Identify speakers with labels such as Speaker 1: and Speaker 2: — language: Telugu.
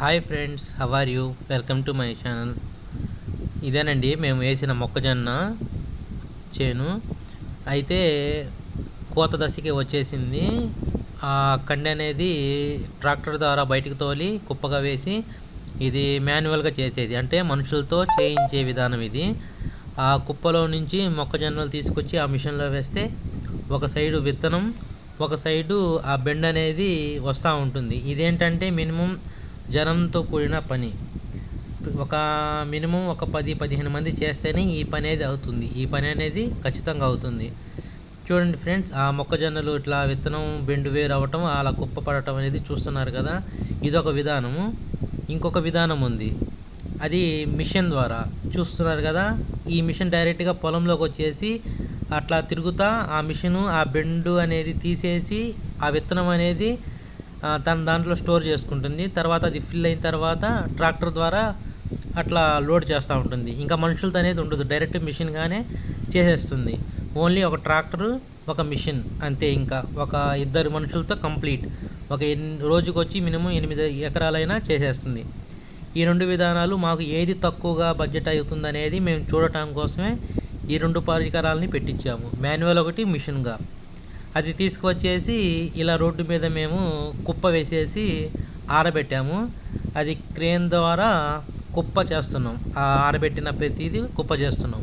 Speaker 1: Hi friends how are you welcome to my channel ఇదేనండి మేము వేసిన మొక్కజొన్న చేను. అయితే కోత దశకి వచ్చేసింది. ఆ కండి అనేది ట్రాక్టర్ ద్వారా బయటకు తోలి కుప్పగా వేసి ఇది మాన్యువల్గా చేసేది. అంటే మనుషులతో చేయించే విధానం ఇది. ఆ కుప్పలో నుంచి మొక్కజొన్నలు తీసుకొచ్చి ఆ మిషన్లో వేస్తే ఒక సైడు విత్తనం ఒక సైడు ఆ బెండ్ అనేది వస్తూ ఉంటుంది. ఇదేంటంటే మినిమం జనంతో కూడిన పని. ఒక మినిమం ఒక పది పదిహేను మంది చేస్తేనే ఈ పని అనేది అవుతుంది. ఈ పని అనేది ఖచ్చితంగా అవుతుంది. చూడండి ఫ్రెండ్స్ ఆ మొక్కజొన్నలు ఇట్లా విత్తనం బెండు వేరు అవ్వటం అలా కుప్ప పడటం అనేది చూస్తున్నారు కదా. ఇదొక విధానము. ఇంకొక విధానం ఉంది. అది మిషన్ ద్వారా. చూస్తున్నారు కదా ఈ మిషన్ డైరెక్ట్గా పొలంలోకి వచ్చేసి అట్లా తిరుగుతా ఆ మిషను ఆ బెండు అనేది తీసేసి ఆ విత్తనం అనేది తన దాంట్లో స్టోర్ చేసుకుంటుంది. తర్వాత అది ఫిల్ అయిన తర్వాత ట్రాక్టర్ ద్వారా అట్లా లోడ్ చేస్తూ ఉంటుంది. ఇంకా మనుషులతో అనేది ఉండదు. డైరెక్ట్ మిషన్గానే చేసేస్తుంది. ఓన్లీ ఒక ట్రాక్టరు ఒక మిషన్ అంతే ఇంకా. ఒక ఇద్దరు మనుషులతో కంప్లీట్. ఒక ఎన్ రోజుకి వచ్చి మినిమం ఎనిమిది ఎకరాలైనా చేసేస్తుంది. ఈ రెండు విధానాలు మాకు ఏది తక్కువగా బడ్జెట్ అవుతుంది అనేది మేము చూడటం కోసమే ఈ రెండు పరికరాలని పెట్టించాము. మాన్యువల్ ఒకటి మిషన్గా. అది తీసుకువచ్చేసి ఇలా రోడ్డు మీద మేము కుప్ప వేసేసి ఆరబెట్టాము. అది క్రేన్ ద్వారా కుప్ప చేస్తున్నాం. ఆ ఆరబెట్టిన ప్రతిదీ కుప్ప చేస్తున్నాం.